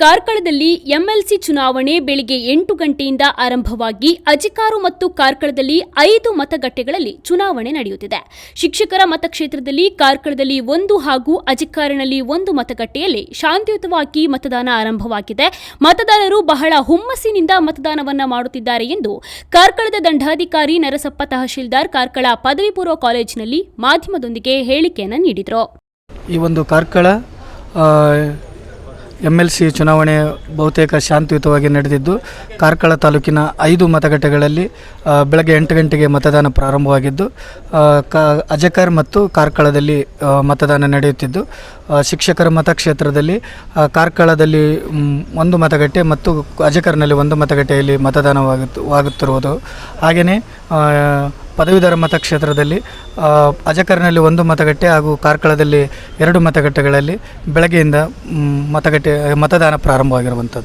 ಕಾರ್ಕಳದಲ್ಲಿ MLC ಚುನಾವಣೆ ಬೆಳಿಗ್ಗೆ ಎಂಟು ಗಂಟೆಯಿಂದ ಆರಂಭವಾಗಿ ಅಜಿಕಾರು ಮತ್ತು ಕಾರ್ಕಳದಲ್ಲಿ ಐದು ಮತಗಟ್ಟೆಗಳಲ್ಲಿ ಚುನಾವಣೆ ನಡೆಯುತ್ತಿದೆ. ಶಿಕ್ಷಕರ ಮತಕ್ಷೇತ್ರದಲ್ಲಿ ಕಾರ್ಕಳದಲ್ಲಿ ಒಂದು ಹಾಗೂ ಅಜಿಕಾರಿನಲ್ಲಿ ಒಂದು ಮತಗಟ್ಟೆಯಲ್ಲಿ ಶಾಂತಿಯುತವಾಗಿ ಮತದಾನ ಆರಂಭವಾಗಿದೆ. ಮತದಾರರು ಬಹಳ ಹುಮ್ಮಸ್ಸಿನಿಂದ ಮತದಾನವನ್ನು ಮಾಡುತ್ತಿದ್ದಾರೆ ಎಂದು ಕಾರ್ಕಳದ ದಂಡಾಧಿಕಾರಿ ನರಸಪ್ಪ ತಹಶೀಲ್ದಾರ್ ಕಾರ್ಕಳ ಪದವಿ ಪೂರ್ವ ಕಾಲೇಜಿನಲ್ಲಿ ಮಾಧ್ಯಮದೊಂದಿಗೆ ಹೇಳಿಕೆಯನ್ನು ನೀಡಿದರು. ಈ ಒಂದು ಕಾರ್ಕಳ ಎಂ ಎಲ್ ಸಿ ಚುನಾವಣೆ ಬಹುತೇಕ ಶಾಂತಿಯುತವಾಗಿ ನಡೆದಿದ್ದು, ಕಾರ್ಕಳ ತಾಲೂಕಿನ ಐದು ಮತಗಟ್ಟೆಗಳಲ್ಲಿ ಬೆಳಗ್ಗೆ ಎಂಟು ಗಂಟೆಗೆ ಮತದಾನ ಪ್ರಾರಂಭವಾಗಿದ್ದು ಕ, ಅಜಕರ್ ಮತ್ತು ಕಾರ್ಕಳದಲ್ಲಿ ಮತದಾನ ನಡೆಯುತ್ತಿದ್ದು ಶಿಕ್ಷಕರ ಮತಕ್ಷೇತ್ರದಲ್ಲಿ ಕಾರ್ಕಳದಲ್ಲಿ ಒಂದು ಮತಗಟ್ಟೆ ಮತ್ತು ಅಜಕರ್ನಲ್ಲಿ ಒಂದು ಮತಗಟ್ಟೆಯಲ್ಲಿ ಮತದಾನವಾಗುತ್ತಿರುವುದು ವಾಗುತ್ತಿರುವುದು. ಹಾಗೆಯೇ ಪದವೀಧರ ಮತಕ್ಷೇತ್ರದಲ್ಲಿ ಅಜಕರ್ನಲ್ಲಿ ಒಂದು ಮತಗಟ್ಟೆ ಹಾಗೂ ಕಾರ್ಕಳದಲ್ಲಿ ಎರಡು ಮತಗಟ್ಟೆಗಳಲ್ಲಿ ಬೆಳಗ್ಗೆಯಿಂದ ಮತಗಟ್ಟೆ ಮತದಾನ ಪ್ರಾರಂಭವಾಗಿರುವಂಥದ್ದು.